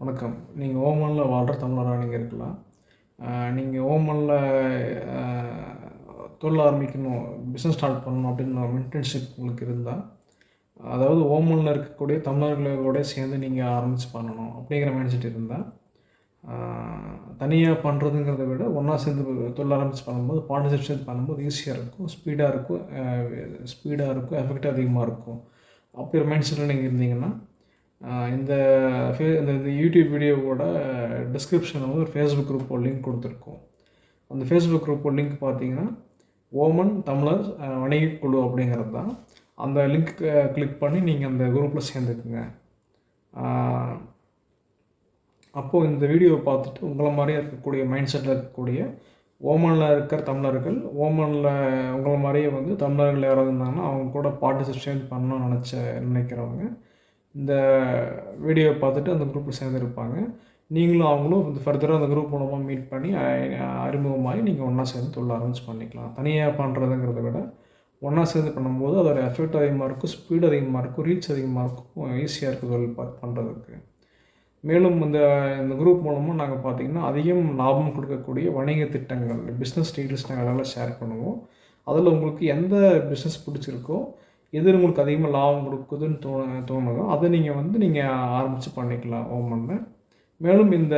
வணக்கம். நீங்கள் ஓமனில் வாழ்கிற தமிழராக நீங்கள் இருக்கலாம். நீங்கள் ஓமனில் தொழில் ஆரம்பிக்கணும் பிஸ்னஸ் ஸ்டார்ட் பண்ணணும் அப்படின்னு ஒரு இன்டர்ன்ஷிப் உங்களுக்கு இருந்தால் அதாவது ஓமனில் இருக்கக்கூடிய தமிழர்களோட சேர்ந்து நீங்கள் ஆரம்பித்து பண்ணணும் அப்படிங்கிற மைண்ட் செட் இருந்தால் தனியாக பண்ணுறதுங்கிறத விட ஒன்றா சேர்ந்து தொழில் ஆரம்பித்து பண்ணும்போது பார்ட்னர்ஷிப் சேர்ந்து பண்ணும்போது ஈஸியாக இருக்கும் ஸ்பீடாக இருக்கும் ஸ்பீடாக இருக்கும் எஃபெக்ட் அதிகமாக இருக்கும். அப்படி ஒரு மைண்ட் செட்டில் நீங்கள் இருந்தீங்கன்னா இந்த ஃபே இந்த இந்த யூடியூப் வீடியோவோட டிஸ்கிரிப்ஷனில் வந்து ஒரு ஃபேஸ்புக் குரூப்போட லிங்க் கொடுத்துருக்கோம். அந்த ஃபேஸ்புக் குரூப்போட லிங்க் பார்த்தீங்கன்னா ஓமன் தமிழர் ஆஹ் வணிகக் குழு அப்படிங்கிறது தான். அந்த லிங்க் கிளிக் பண்ணி நீங்கள் அந்த குரூப்பில் சேர்ந்துக்குங்க. அப்போது இந்த வீடியோவை பார்த்துட்டு உங்களை மாதிரியே இருக்கக்கூடிய மைண்ட் செட்டில் இருக்கக்கூடிய ஓமனில் இருக்கிற தமிழர்கள் ஓமனில் உங்களை மாதிரியே வந்து தமிழர்கள் யாராவது இருந்தாங்கன்னா அவங்க கூட பார்ட்டிசிபேஷன் பண்ணணும்னு நினச்ச நினைக்கிறவங்க இந்த வீடியோ பார்த்துட்டு அந்த குரூப்பில் சேர்ந்துருப்பாங்க. நீங்களும் அவங்களும் இந்த ஃபர்தராக அந்த குரூப் மூலமாக மீட் பண்ணி அறிமுகமாகி நீங்கள் ஒன்றா சேர்ந்து தொழில் அரேஞ்ச் பண்ணிக்கலாம். தனியாக பண்ணுறதுங்கிறத விட ஒன்றா சேர்ந்து பண்ணும்போது அதோட எஃபெக்ட் அதிகமாக இருக்கும் ஸ்பீடு அதிகமாக இருக்கும் ரீச் அதிகமாக இருக்கும் ஈஸியாக இருக்கும் தொழில் பார்த்து பண்ணுறதுக்கு மேலும் இந்த இந்த குரூப் மூலமாக நாங்கள் பார்த்தீங்கன்னா அதிகம் லாபம் கொடுக்கக்கூடிய வணிக திட்டங்கள் பிஸ்னஸ் டீட்டெயில்ஸ் நாங்கள் எல்லாம் ஷேர் பண்ணுவோம். அதில் உங்களுக்கு எந்த பிஸ்னஸ் பிடிச்சிருக்கோ எது உங்களுக்கு அதிகமாக லாபம் கொடுக்குதுன்னு தோ தோணுதோ அதை நீங்கள் வந்து நீங்கள் ஆரம்பித்து பண்ணிக்கலாம் ஓமனில் மேலும் இந்த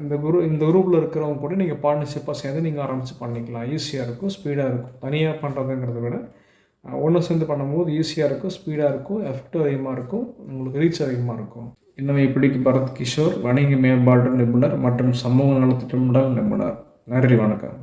இந்த குரு இந்த குரூப்பில் இருக்கிறவங்க கூட நீங்கள் பார்ட்னர்ஷிப்பாக சேர்ந்து நீங்கள் ஆரம்பித்து பண்ணிக்கலாம். ஈஸியாக இருக்கும் ஸ்பீடாக இருக்கும். தனியாக பண்ணுறதுங்கிறத விட ஒன்று சேர்ந்து பண்ணும்போது ஈஸியாக இருக்கும் ஸ்பீடாக இருக்கும் எஃபெக்டும் அதிகமாக இருக்கும் உங்களுக்கு ரீச் அதிகமாக இருக்கும். இன்னும் இப்படிக்கு பரத் கிஷோர் வணிக மேம்பாட்டு நிபுணர் மற்றும் சமூக நலத்திட்டமிடம் நிபுணர். நன்றி வணக்கம்.